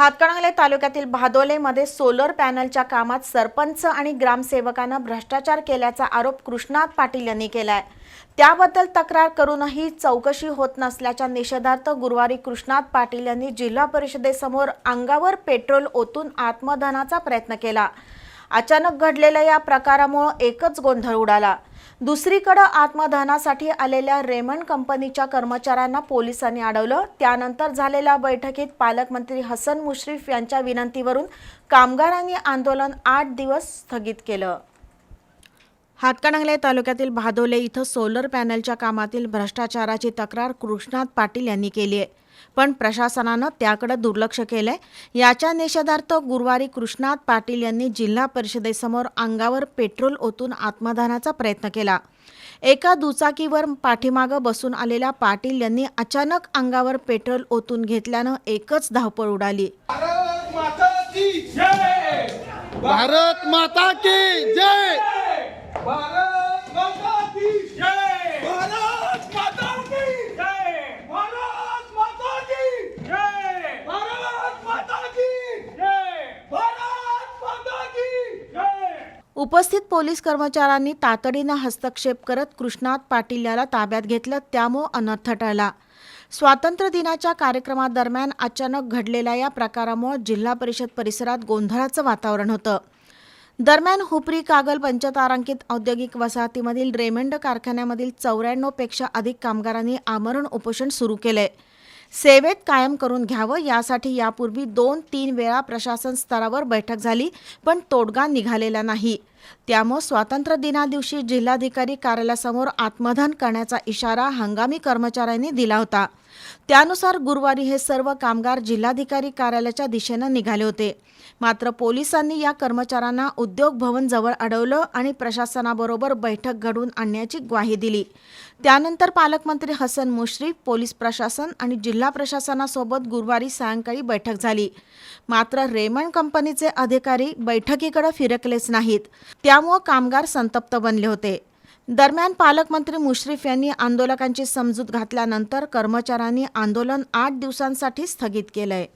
हातकणंगले तालुक्यातील भादोलेमध्ये सोलर पॅनलच्या कामात सरपंच आणि ग्रामसेवकानं भ्रष्टाचार केल्याचा आरोप कृष्णात पाटील यांनी केलाय. त्याबद्दल तक्रार करूनही चौकशी होत नसल्याच्या निषेधार्थ गुरुवारी कृष्णात पाटील यांनी जिल्हा परिषदेसमोर अंगावर पेट्रोल ओतून आत्मदहनाचा प्रयत्न केला. अचानक घडलेल्या या प्रकारामुळे एकच गोंधळ उडाला. दुसरीकडं आत्मदहनासाठी आलेल्या रेमंड कंपनीच्या कर्मचाऱ्यांना पोलिसांनी अडवलं. त्यानंतर झालेल्या बैठकीत पालकमंत्री हसन मुश्रीफ यांच्या विनंतीवरून कामगारांनी आंदोलन आठ दिवस स्थगित केलं. हातकणंगले तालुक्यातील भादोले इथं सोलर पॅनलच्या कामातील भ्रष्टाचाराची तक्रार कृष्णात पाटील यांनी केली आहे. पण प्रशासनानं त्याकडे दुर्लक्ष केलंय. याच्या निषेधार्थ गुरुवारी कृष्णात पाटील यांनी जिल्हा परिषदेसमोर अंगावर पेट्रोल ओतून आत्मदानाचा प्रयत्न केला. एका दुचाकीवर पाठीमागं बसून आलेल्या पाटील यांनी अचानक अंगावर पेट्रोल ओतून घेतल्यानं एकच धावपळ उडाली. भारत माता की जय! भारत माता की जय। भारत माता की जय। भारत माता की जय। भारत माता की जय। भारत माता की जय। भारत माता की जय उपस्थित पोलीस कर्मचाऱ्यांनी तातडीनं हस्तक्षेप करत कृष्णात पाटील याला ताब्यात घेतलं त्यामुळं अनर्थ टळला. स्वातंत्र्य दिनाच्या कार्यक्रमादरम्यान अचानक घडलेल्या या प्रकारामुळे जिल्हा परिषद परिसरात गोंधळाचं वातावरण होतं. दरम्यान हुपरी कागल पंचतारांकित औद्योगिक वसाहतीमधील रेमंड कारखान्यामधील चौऱ्याण्णवपेक्षा अधिक कामगारांनी आमरण उपोषण सुरू केले सेवेत कायम करून घ्यावं यासाठी यापूर्वी दोन तीन वेळा प्रशासन स्तरावर बैठक झाली पण तोडगा निघालेला नाही. त्यामुळे स्वातंत्र्य दिनादिवशी जिल्हाधिकारी कार्यालयासमोर आत्मदान करण्याचा इशारा हंगामी कर्मचाऱ्यांनी दिला होता. त्यानुसार गुरुवारी हे सर्व कामगार जिल्हाधिकारी कार्यालयाच्या दिशेनं निघाले होते. मात्र पोलिसांनी या कर्मचाऱ्यांना उद्योग भवन जवळ अडवलं आणि प्रशासनाबरोबर बैठक घडवून आणण्याची ग्वाही दिली. त्यानंतर पालकमंत्री हसन मुश्रीफ पोलीस प्रशासन आणि जिल्हा प्रशासनासोबत गुरुवारी सायंकाळी बैठक झाली. मात्र रेमंड कंपनीचे अधिकारी बैठकीकडे फिरकलेच नाहीत. त्यामुळं कामगार संतप्त बनले होते. दरम्यान पालकमंत्री मुश्रीफ यांनी आंदोलकांची समजूत घातल्यानंतर कर्मचाऱ्यांनी आंदोलन आठ दिवसांसाठी स्थगित केलंय.